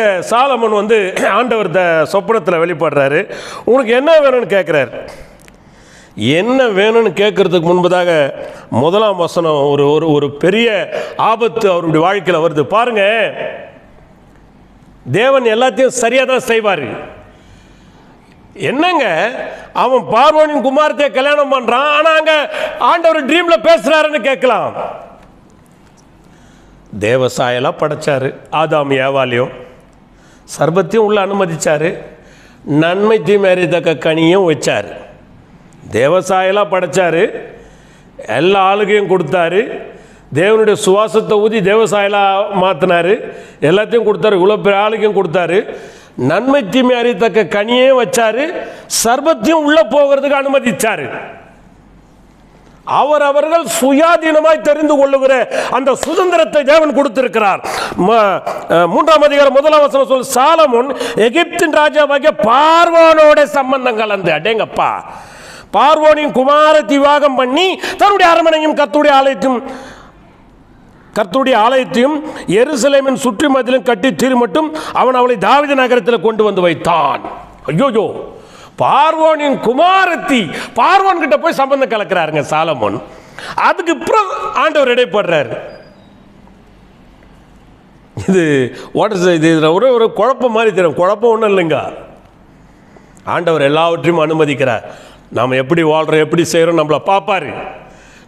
சாலமன் வந்து ஆண்டவர் த சொப்பனத்தில் வெளிப்படுறாரு. உனக்கு என்ன வேணும்னு கேட்குறாரு என்ன வேணும்னு கேட்குறதுக்கு முன்பதாக முதலாம் வசனம் ஒரு ஒரு ஒரு பெரிய ஆபத்து அவருடைய வாழ்க்கையில் வருது. பாருங்க. தேவன் எல்லாத்தையும் சரியாக தான் செய்வார். என்னங்க? அவன் பார்வனின் குமாரத்தை கல்யாணம் பண்றான். ஆனா அங்க ஆண்டவர் ட்ரீம்ல பேசுறாருன்னு கேட்கலாம். தேவசாயெல்லாம் படைச்சாரு. ஆதாம் ஏவாலையும் சர்பத்தையும் உள்ள அனுமதிச்சார். நன்மை தீமை அறியத்தக்க கனியும் வச்சார். தேவசாயெல்லாம் படைத்தார் எல்லா ஆளுகையும் கொடுத்தாரு. தேவனுடைய சுவாசத்தை ஊதி தேவசாயலாக மாற்றினாரு எல்லாத்தையும் கொடுத்தாரு. இவ்வளோ பெரிய ஆளுக்கையும் கொடுத்தாரு. நன்மை தீமை அறியத்தக்க கனியையும் வச்சாரு. சர்பத்தையும் உள்ளே போகிறதுக்கு அனுமதிச்சார். அவர் அவர்கள் சுயாதீனமாய் தெரிந்து கொள்ளுகிற அந்த சுதந்திரத்தை தேவன் கொடுத்திருக்கிறார். மூன்றாம் அதிகாரம் முதலாம் வசனம் சொல் சாலமுன் எகிப்தின் ராஜாவாகிய பார்வானோட சம்பந்தம் கலந்து. அடேங்கப்பா. பார்வோனின் குமாரத்தை விவாகம் பண்ணி தன்னுடைய அரமனையும் கத்துடைய ஆலயத்தையும் கர்த்துடைய ஆலயத்தையும் எருசலேமின் சுற்றி மதிலும் கட்டி தீர்மட்டும் அவன் அவளை தாவித நகரத்தில் கொண்டு வந்து வைத்தான். ஐயோயோ. பார்வோனின் குமாரத்தி. பார்வோன் கிட்ட போய் சம்பந்தம் கலக்கிறாருங்க சாலமோன். அதுக்கு அப்புறம் ஆண்டவர் இடைப்படுறாரு இது வாட் இது ஒரு ஒரு குழப்பம் மாதிரி தெரியும். குழப்பம் ஒன்றும் இல்லைங்க. ஆண்டவர் எல்லாவற்றையும் அனுமதிக்கிறார். நாம் எப்படி வாழ்கிறோம் எப்படி செய்கிறோம் நம்மளை பார்ப்பாரு.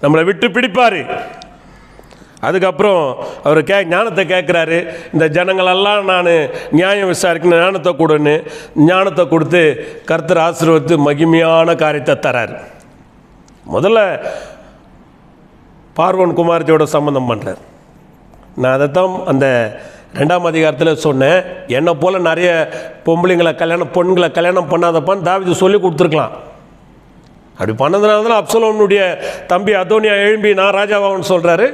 நம்மளை விட்டு பிடிப்பார். அதுக்கப்புறம் அவர் கே ஞானத்தை கேட்குறாரு இந்த ஜனங்களெல்லாம் நான் நியாயம் விசாரிக்கணும் ஞானத்தை கொடுன்னு. ஞானத்தை கொடுத்து கர்த்தர் ஆசீர்வத்து மகிமையான காரியத்தை தரார். முதல்ல பார்வன் குமாரத்தியோட சம்மந்தம் பண்ணுறார் நான் அதைத்தான் அந்த ரெண்டாம் அதிகாரத்தில் சொன்னேன். என்னை போல் நிறைய பொம்பளைங்களை கல்யாணம் பொண்களை கல்யாணம் பண்ணாதப்பான்னு தாவிது சொல்லி கொடுத்துருக்கலாம். அப்படி பண்ணதுனால தான் அப்சலோனுடைய தம்பி அதோனியா எழும்பி நான் ராஜாவான்னு சொல்கிறாரு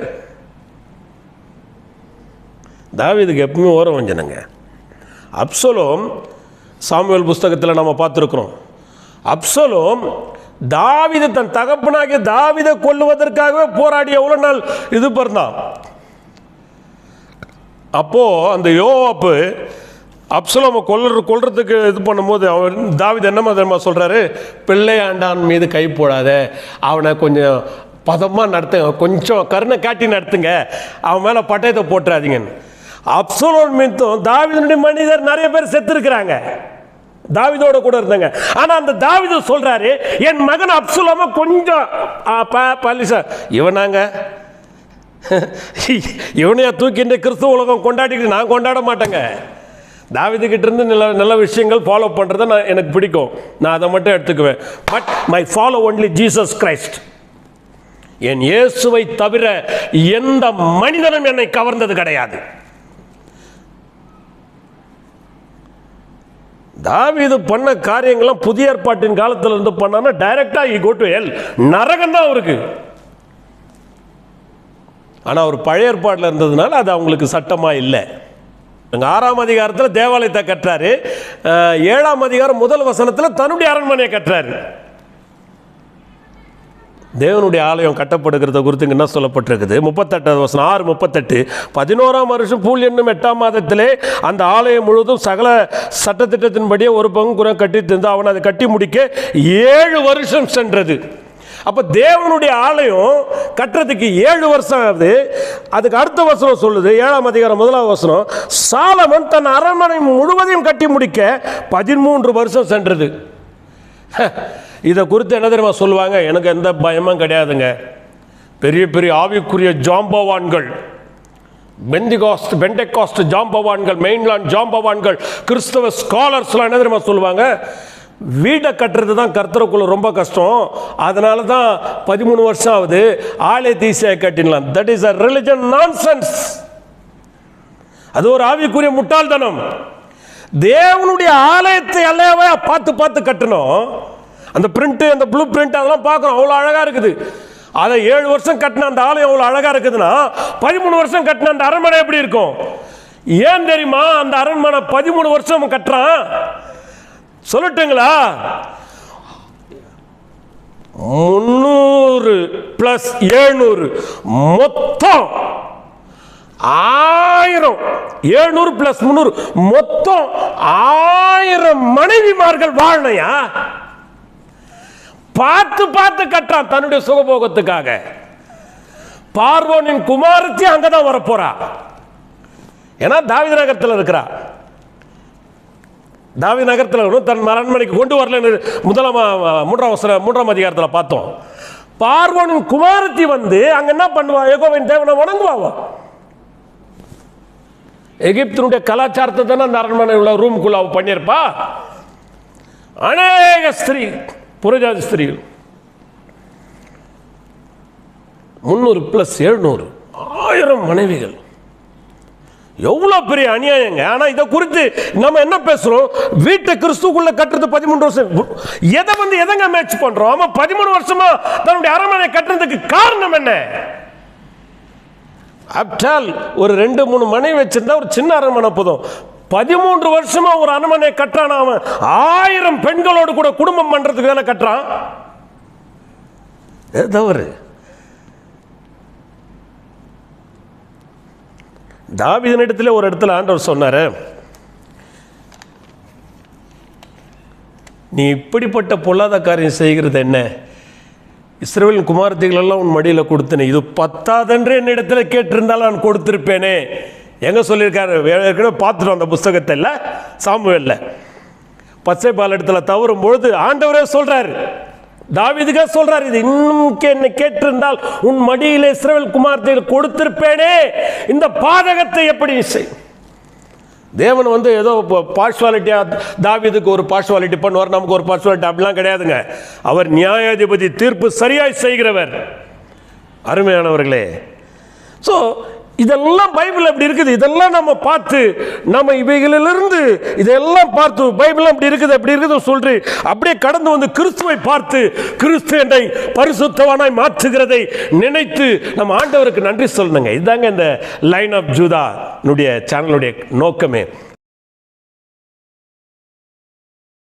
தாவீதுக்கு எப்பவுமே ஓரம் வஞ்சனுங்க. அப்சலோம் சாமுவேல் புஸ்தகத்தில் நம்ம பார்த்துருக்குறோம். அப்சலோம் தாவித தன் தகப்பனாகிய தாவிதை கொல்லுவதற்காகவே போராடி எவ்வளோ நாள்? இது பிறந்தான் அப்போது அந்த யோவாப்பு அப்சலோமை கொல்ற கொல்றதுக்கு இது பண்ணும்போது அவர் தாவித என்ன தெரியுமா சொல்கிறாரு பிள்ளையாண்டான் மீது கை போடாத. அவனை கொஞ்சம் பதமாக நடத்துங்க. கொஞ்சம் கருணை காட்டி நடத்துங்க. அவன் மேலே பட்டயத்தை போட்டுறாதீங்கன்னு. அப்சலோன் மித்தம் தாவிதனுடைய மனிதர் நிறைய பேர் செத்துருக்கிறாங்க. தாவிதோட கூட இருந்தாங்க ஆனா அந்த தாவித சொல்றாரு என் மகன் அப்சுலாம கொஞ்சம் ஆ, பலிசா இவனாங்க இவனையா தூக்கின்ற கிறிஸ்துவ உலகம் கொண்டாடிக்கிட்டு நான் கொண்டாட மாட்டேங்க. தாவிதுகிட்ட இருந்து நல்ல நல்ல விஷயங்கள் ஃபாலோ பண்ணுறதை நான் எனக்கு பிடிக்கும். நான் அதை மட்டும் எடுத்துக்குவேன். But my follow only Jesus Christ என் இயேசுவை தவிர எந்த மனிதனும் என்னை கவர்ந்தது கிடையாது. தாவீது பண்ண காரியங்கள்லாம் புதிய ஏற்பாட்டின் காலத்தில் இருந்து பண்ணானா டைரக்டா ஈ கோ டு எல் நரகம் தான் அவருக்கு. ஆனா அவர் பழைய ஏற்பாட்டில் இருந்ததுனால அது அவங்களுக்கு சட்டமா இல்லை. எங்கள் ஆறாம் அதிகாரத்தில் தேவாலயத்தை கட்டுறாரு. ஏழாம் அதிகாரம் முதல் வசனத்தில் தன்னுடைய அரண்மனையை கட்டுறாரு. தேவனுடைய ஆலயம் கட்டப்படுகிறத குறித்து என்ன சொல்லப்பட்டிருக்குது? முப்பத்தெட்டாவது வசனம். ஆறு முப்பத்தெட்டு. பதினோராம் வருஷம் பூல் என்னும் எட்டாம் மாதத்திலே அந்த ஆலயம் முழுவதும் சகல சட்டத்திட்டத்தின்படியே ஒரு பங்கு குரம் கட்டி தந்து அவன் அதை கட்டி முடிக்க ஏழு வருஷம் சென்றது. அப்போ தேவனுடைய ஆலயம் கட்டுறதுக்கு ஏழு வருஷம் ஆகுது. அதுக்கு அடுத்த வசனம் சொல்லுது ஏழாம் அதிகாரம் முதலாவது வசனம். சாலமன் தன் அரண்மனை முழுவதையும் கட்டி முடிக்க பதிமூன்று வருஷம் சென்றது. இதை குறித்து என்ன தெரியுமா சொல்லுவாங்க? எனக்கு எந்த பயமும் கிடையாதுங்க. பெரிய பெரிய ஆவிக்குரிய ஜாம்பவான்கள் பெந்திகாஸ்ட் பெண்டெகாஸ்ட் ஜாம்பவான்கள் மெயின்லாண்ட் ஜாம்பவான்கள் கிறிஸ்தவ ஸ்காலர்ஸ்லாம் என்ன தெரியுமா சொல்லுவாங்க? வீடை கட்டுறது தான் கர்த்தருக்குள்ள ரொம்ப கஷ்டம். அதனால தான் பதிமூணு வருஷம் ஆகுது. ஆலயத்தை தீசியாக கட்டிடலாம். That is a religion nonsense அது ஒரு ஆவிக்குரிய முட்டாள்தனம். தேவனுடைய ஆலயத்தை அல்லவா பார்த்து பார்த்து கட்டணும். அந்த பிரிண்ட் அந்த ப்ளூ பிரிண்ட் அதெல்லாம் பார்க்குறோம் அவ்வளோ அழகாக இருக்குது. அதை ஏழு வருஷம் கட்டின அந்த ஆலயம் அவ்வளோ அழகாக இருக்குதுன்னா பதிமூணு வருஷம் கட்டின அந்த அரண்மனை எப்படி இருக்கும்? ஏன் தெரியுமா? அந்த அரண்மனை பதிமூணு வருஷம் கட்டுறான். சொல்லட்டுங்களா? முந்நூறு பிளஸ் ஏழ்நூறு. மொத்தம் ஆயிரம். எழுநூறு பிளஸ் முந்நூறு. மொத்தம் ஆயிரம் மனைவிமார்கள் வாழனையா பார்த்து பார்த்து கட்டுறான் தன்னுடைய சுகபோகத்துக்காக. பார்வோனின் குமாரத்தி அங்கதான் வரப்போறா. ஏன்னா தாவித நகரத்தில் இருக்கிறா. தாவி நகரத்தில் தன் அரண்மனைக்கு கொண்டு வரலன்னு முதலாம் மூன்றாம் மூன்றாம் அதிகாரத்தில் பார்த்தோம். பார்வோனின் குமாரத்தி வந்து அங்கே என்ன பண்ணுவா? ஏகோவின் தேவனை வணங்குவாவா எகிப்தினுடைய கலாச்சாரத்தை தானே அந்த அரண்மனை உள்ள ரூமுக்குள்ள அவ பண்ணியிருப்பா. அநேக ஸ்திரீ புறஜாதி ஸ்திரீகள். முந்நூறு ப்ளஸ் எழுநூறு ஆயிரம் மனைவிகள். எவ்வளோ பெரிய அநியாயங்க. ஆனால் இதை குறித்து நம்ம என்ன பேசுகிறோம் வீட்டை கிறிஸ்துக்குள்ளே கட்டுறது பதிமூன்று வருஷம். எதை வந்து எதங்க மேட்ச் பண்ணுறோம் ஆமாம் பதிமூணு வருஷமா தன்னுடைய அரண்மனை கட்டுறதுக்கு காரணம் என்ன? அப்டால் ஒரு ரெண்டு மூணு மனைவி வச்சிருந்தா ஒரு சின்ன அரண்மனை போதும். பதிமூன்று வருஷமா ஒரு அரண்மனை கட்டுறான் அவன். ஆயிரம் பெண்களோடு கூட குடும்பம் பண்றதுக்கு தானே கட்டுறான். தவறு. தாவீதினிடத்தில் ஒரு இடத்துல ஆண்டவர் சொன்னாரு நீ இப்படிப்பட்ட பொல்லாத காரியம் செய்கிறது என்ன? இஸ்ரவேலின் குமாரத்திகள் எல்லாம் உன் மடியில் கொடுத்தேன். இது பத்தாதென்று என்னிடத்தில் கேட்டிருந்தால் நான் கொடுத்திருப்பேனே. எங்கே சொல்லியிருக்காரு? ஏற்கனவே பார்த்துட்டோம் அந்த புஸ்தகத்தை இல்லை சாமுவேலில். பச்சை பால் இடத்துல தவறும் பொழுது ஆண்டவரே சொல்கிறாரு தாவீதுக்கே சொல்றாரு இது இன்னும் என்னை கேட்டிருந்தால் உன் மடியிலே இஸ்ரவேல் குமாரத்திகள் கொடுத்திருப்பேனே. இந்த பாதகத்தை எப்படி செய் தேவன் வந்து ஏதோ பார்ஷுவாலிட்டியாக தாவீதுக்கு ஒரு பார்ஷுவாலிட்டி பண்ணுவார் நமக்கு ஒரு பார்ஷுவாலிட்டி அப்படிலாம் கிடையாதுங்க. அவர் நியாயாதிபதி தீர்ப்பு சரியாய் செய்கிறவர். அருமையானவர்களே. ஸோ இதெல்லாம் பைபிள் அப்படி இருக்குது. இதெல்லாம் நம்ம பார்த்து நம்ம இவைகளிலிருந்து இதெல்லாம் பார்த்து பைபிள் அப்படி இருக்குது அப்படி இருக்குது சொல்றி அப்படியே கடந்து வந்து கிறிஸ்துவை பார்த்து கிறிஸ்து என்னை பரிசுத்தவானாய் மாற்றுகிறதை நினைத்து நம்ம ஆண்டவருக்கு நன்றி சொல்லணுங்க. இதுதாங்க இந்த லைன் ஆஃப் ஜூதா சேனலுடைய நோக்கமே.